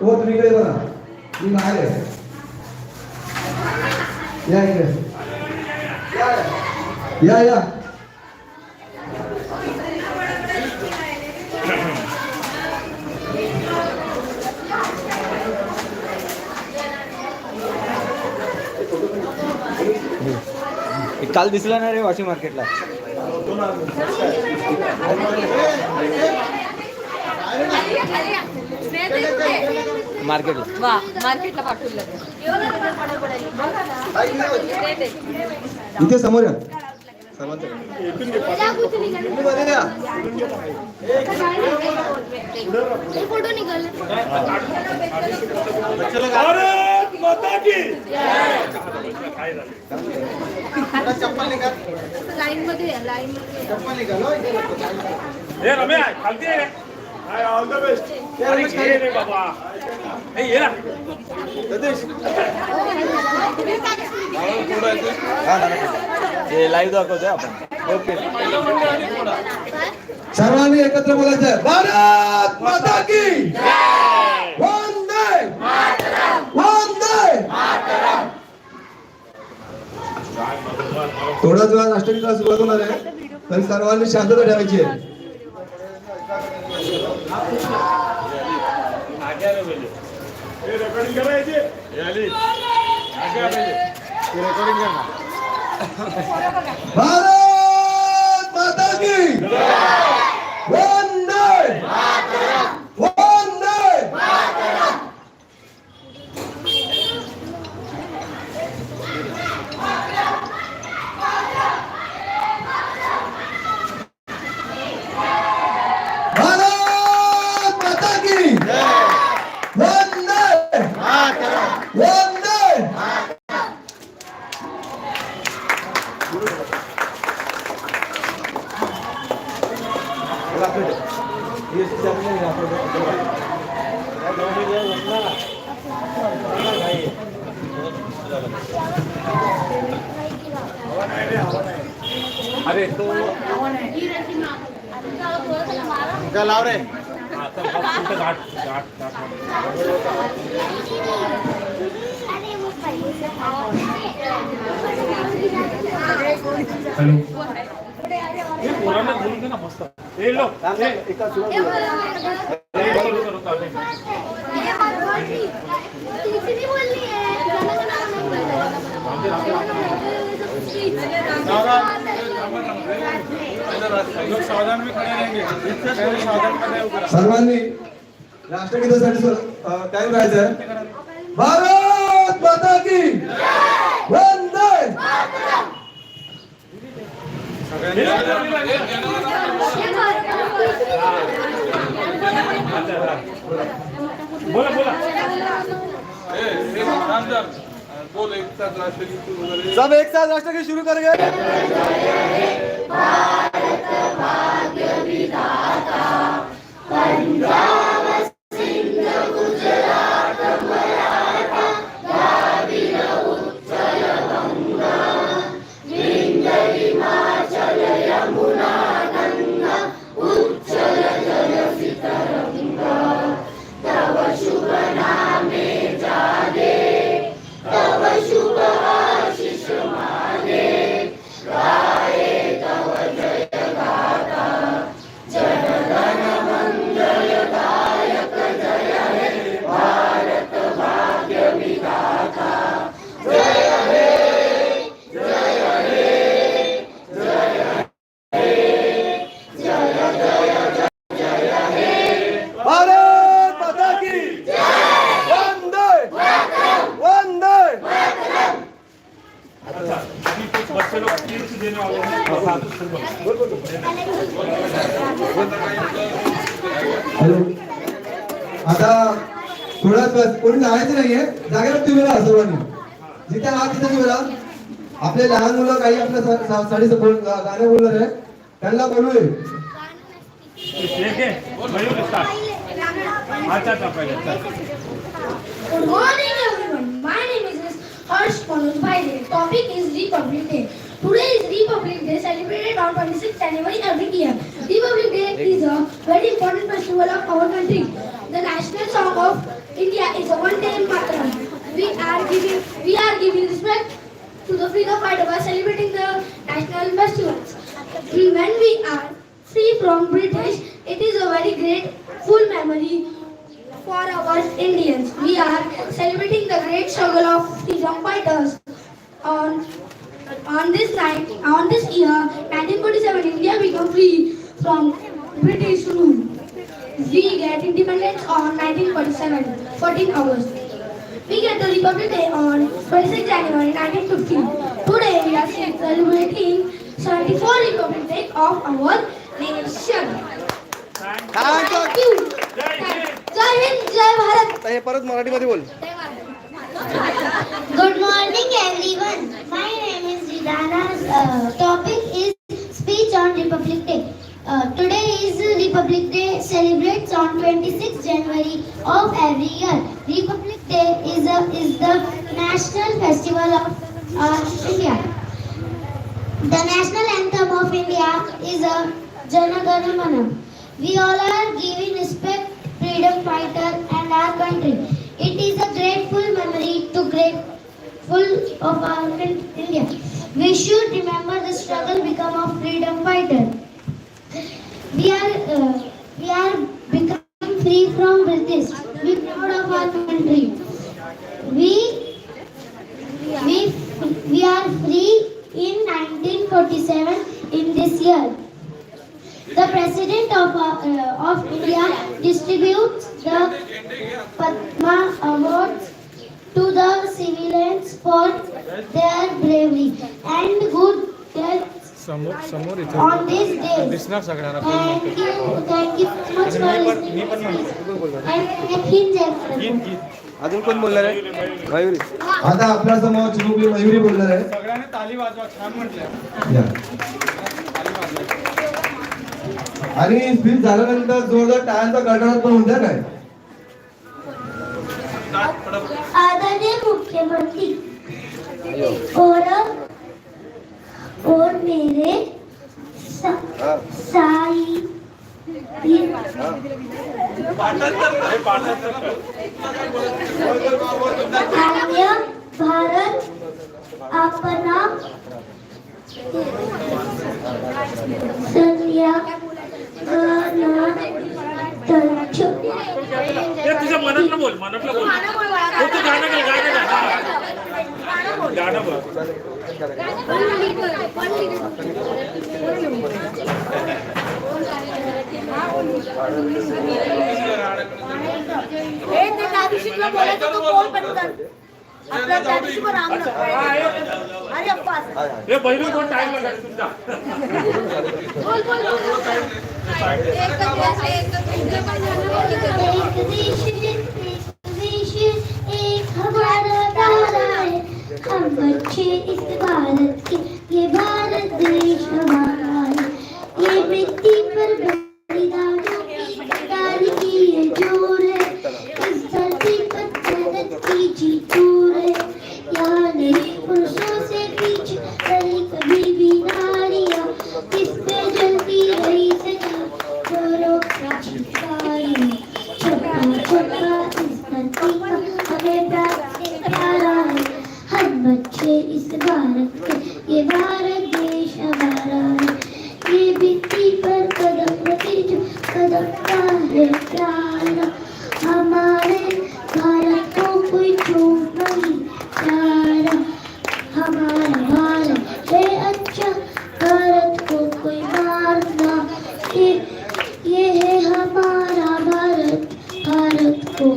हो तुम्ही इकडे बघा मी बाहेर आहे या इकडे या या। काल दिसला ना रे वॉशिंग मार्केटला. मार्केटला वा मार्केटला पाठवलं इथे समोर फ़ोटो निघाले लाईन मध्ये लाईन मध्ये या. हे खालती ऑल द बेस्ट ते लाईव्ह दाखवतोय आपण. ओके सर्वांनी एकत्र बोलायचं भारत माता की वंदे! वंदे! थोड्याच अष्टमी क्लास सुरुवात होणार आहे. पण सर्वांनी शांतता ठेवायची आहे. रेकॉर्डिंग करायची? रेकॉर्डिंग करणार लाव रे। हॅलो। हे। लो हे। सर्वांनी राष्ट्रगीतासाठी टाइम राहायचं भारत माता की वंदे बोला बोला बोल एक साथ राष्ट्रगीत सब एक साथ राष्ट्रगीत सुरू कर गए 把隔壁大大分家。आपले लहान मुलं काही आपल्या सा- सा- साठी बोल- गाणे बोलणार आहे त्यांना बोलूये है अच्छा अच्छा. Good morning, everyone. My name is Harsh Manoj Bhaide. Topic is Republic Day. Today is Republic Day celebrated on 26th January every year. Republic Day is a very important festival of our country. The national song of India is a one day marathon. We are giving we are giving respect to the freedom fighter by celebrating the national festivals. When we are free from British, it is a very great full memory for our Indians. We are celebrating the great struggle of freedom fighters. On on this night, on this year, 1947, India became free from British rule. We get independence on 1947, 14 August. We get the Republic Day on 26 January 1950. Today we are celebrating 74 Republic Day of our nation. Thank you. जय हिंद जय भारत हे परत मराठीमध्ये बोल Good morning, everyone. My name is Ridana. Uh, topic is speech on Republic Day. Uh, today is Republic Day. Celebrates on 26 January of every year. Republic Day is a, is the national festival of uh, India. The national anthem of India is a Jana Gana Mana. We all are giving respect, freedom fighter and our country. It is a grateful memory to grateful of our India. We should remember the struggle become of freedom fighter. We are uh, we are becoming free from British. We proud of our country. We we we are free in 1947 in this year. The President of, uh, of India distributes the Padma Awards to the civilians for their bravery and good समोर समोर इथे. दिसणार सगळ्यांना you, अजून कोण बोलणार आहे? मयुरी. आता आपल्यासमोर चिमुकली मयुरी बोलणार आहे. सगळ्यांनी ताली वाजवा छान म्हटलं. आणि स्पीच झाल्यानंतर जोरदार टाळ्यांचा गडगडाट पण होत्या काय? आदरणीय मुख्यमंत्री आर्य भारत अपना तुझ्या मनातलं बोल मनातलं बोल. हो, तू गाणं गा गाणं गा हा. गाणं बोल. हे ते दिवशीतलं बोलायचं तो बोल पटकन आपल्या त्या दिवशी पण रामनं अरे अप्पा हे बहिणी कोण टाइम तुमचा बोल बोल एकच एक एक एक हमारा तारा है। हम बच्चे इस भारत के ये भारत देश हमारा है ये मिट्टी पर बलिदानों की गाली की ये ज़ोर है इस धरती पर मेहनत की जीतूर है यहाँ नहीं पुरुषों से पीछे रही कभी भी नारियाँ किस पे जलती रही सजा जोरों का चिंगारी छोटा छोटा इस धरती का हमें प्यार से प्यारा है हम बच्चे इस भारत के ये भारत देश हमारा है ये मिट्टी पर कदम रखे जो कदम का है प्यारा हमारे भारत को कोई चूक नहीं प्यारा हमारा भारत है अच्छा भारत को कोई मारना ये ये है हमारा भारत भारत को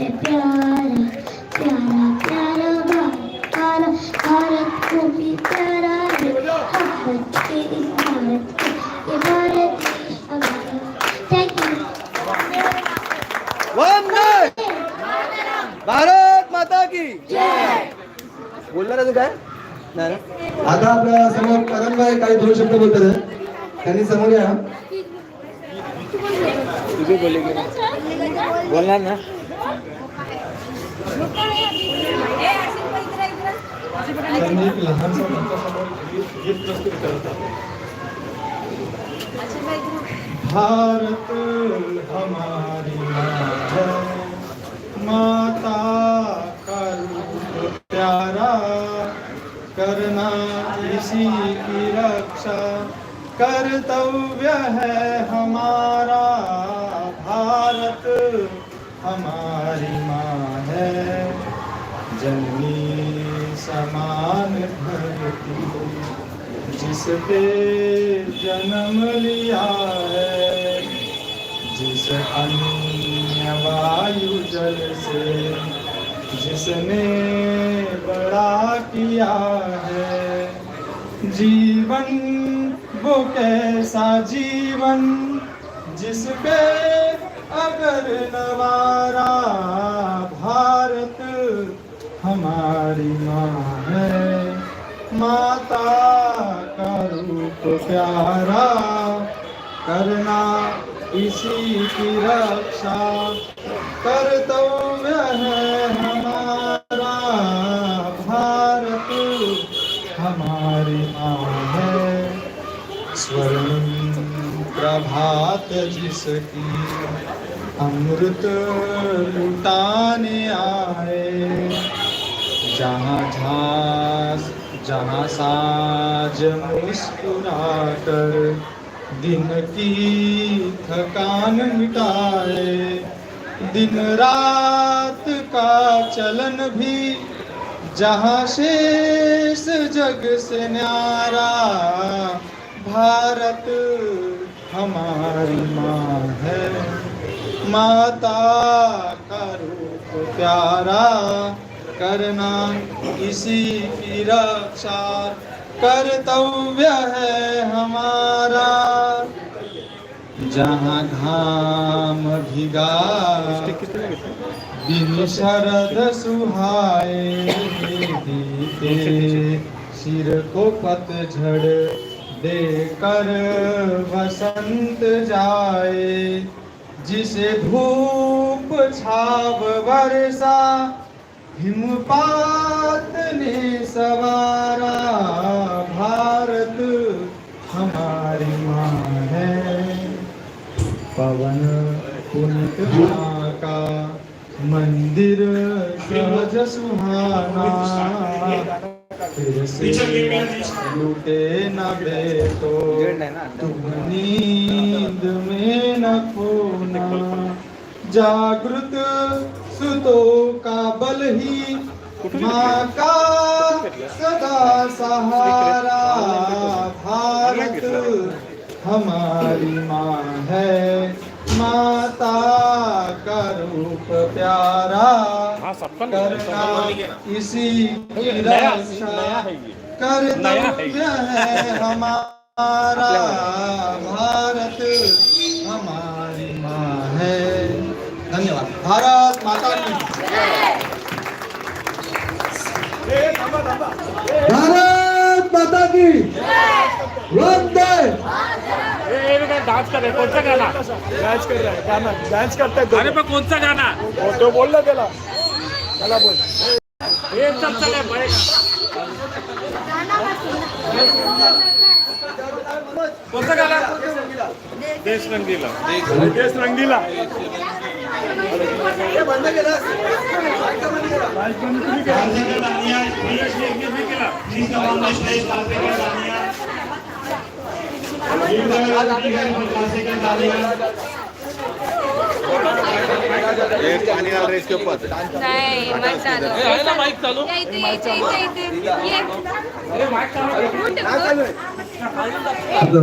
है प्यारा प्यारा प्यारा भारत प्यारा भारत को भी प्यारा है हम बच्चे इस भारत के ये भारत देश हमारा थैंक यू वंदे भारत माता की बोलणार अजून काय नाही ना? आता आपल्या समोर करणबाई काही दोन शब्द बोलतात आहे. त्यांनी समोर या तुझे बोले की बोलणार ना त्यांनी एक लहानसा गीत प्रस्तुत करतात भारत हमारी है। माता का रूप प्यारा करना इसी की रक्षा। कर्तव्य है हमारा भारत हमारी माँ है जननी समान धरती जिस पे जन्म लिया है, जिस अन्य वायु जल से, जिसने बड़ा किया है। जीवन, वो कैसा जीवन जिस पे अगर नवारा भारत हमारी माँ है। माता का रूप प्यारा, करना इसी की रक्षा कर्तव्य है हमारा भारत। हमारी माँ है। स्वर्ण प्रभात जिसकी अमृत लुटाने आए। जहाँ झांस जहाँ साज मुस्कुरा कर दिन की थकान मिटाए। दिन रात का चलन भी जहाँ शेष जग से न्यारा, भारत हमारी माँ है। माता का रूप प्यारा करना इसी की रक्षा कर्तव्य है हमारा। जहाँ घाम भिगा, दिन शरद सुहाए दीते, सिर को पतझड़ देकर वसंत जाए। जिसे धूप छाव वर्षा हिमपात ने सवारा, भारत हमारी माँ है। पवन पुनित माँ का मंदिर सहज सुहाना लूटे न बेटो तुम नींद में न खोना। जागृत सुतों का बल ही माँ का सदा सहारा भारत। हमारी माँ है माता का रूप प्यारा। हाँ करना इसी की रक्षा कर्तव्य है हमारा भारत। भारत माता की भारत माता की वंदे। डांस कर रहे कौन सा गाना डांस कर रहा है करता है अरे पर कौन सा गाना तो बोल. रहा चला बोल कोणता देश रंगीला देश रंगीला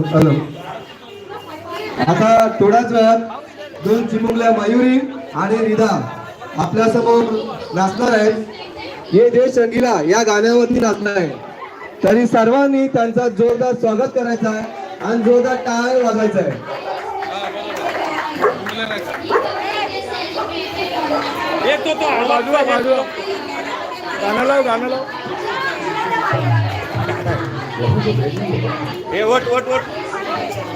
हॅलो आता थोडाच वेळात दोन चिमुकल्या मयुरी आणि रिधा आपल्यासमोर नाचणार आहेत. हे देश रंगीला या गाण्यावरती नाचणार आहे. तरी सर्वांनी त्यांचा जोरदार स्वागत करायचं आहे आणि जोरदार टाळ वाजवायचा आहे.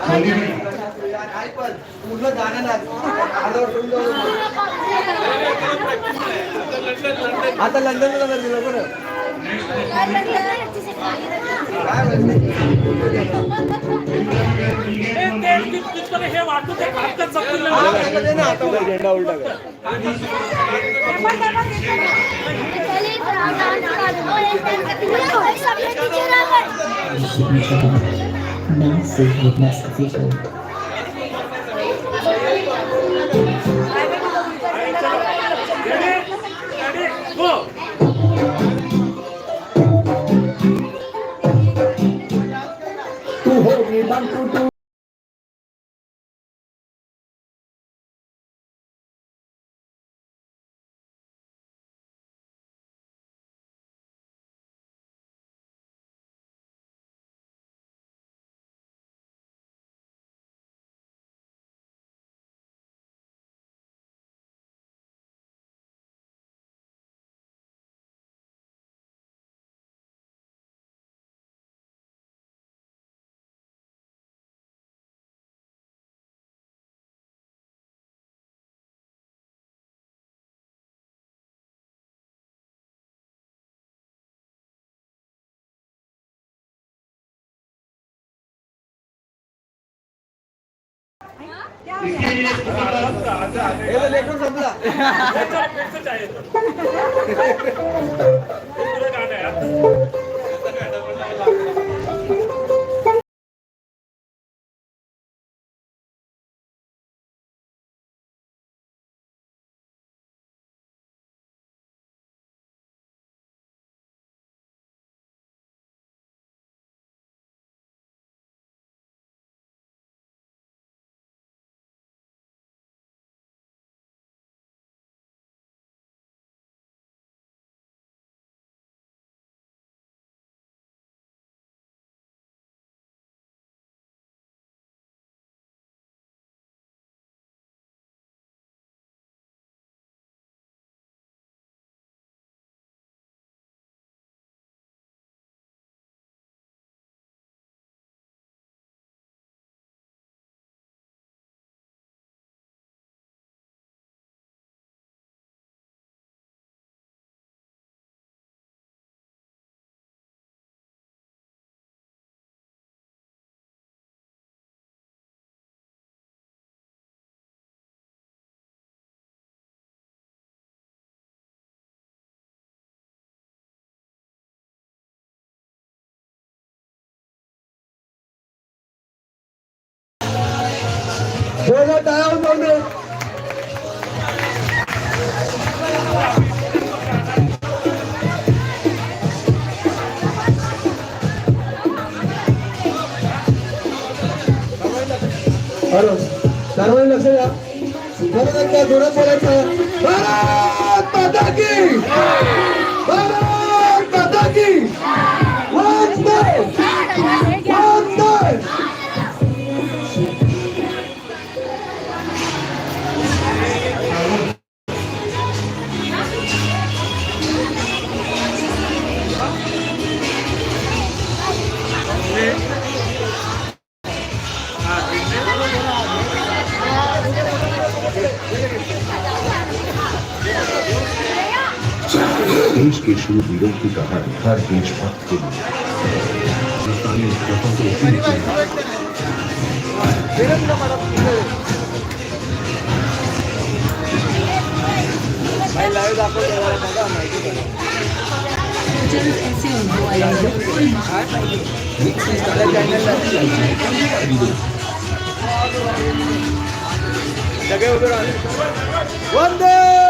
खाली पूर्ण गाण्याला आता लंडनला जाणार तिला बरं झेंडा उलटा कर Nancy with Nancy Vision. Tuhan di bangku हे लेकरं संपला Juega cada uno donde. Alô, sarwa ina sira. Bana da pataki. Bana pataki. के शूरवीरों की कहानी हर देशभक्त के लिए। वीर वंदे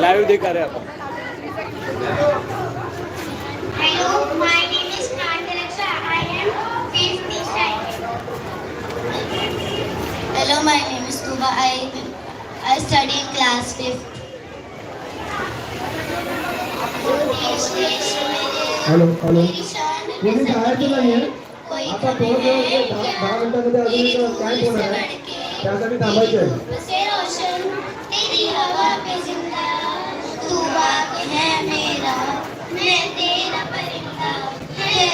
लाइव दिखा रहे आप Hello, my name is Kantaraksha. I am fifth standard. Hello, my name is Tuba. I I study in class fifth. Hello hello कोणी जायचं नाहीये आता थोडं वेळ दहा दहा मिनिटामध्ये अजून एक कॅम्प होणार आहे त्यासाठी थांबायचं आहे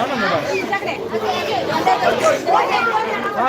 何のだ。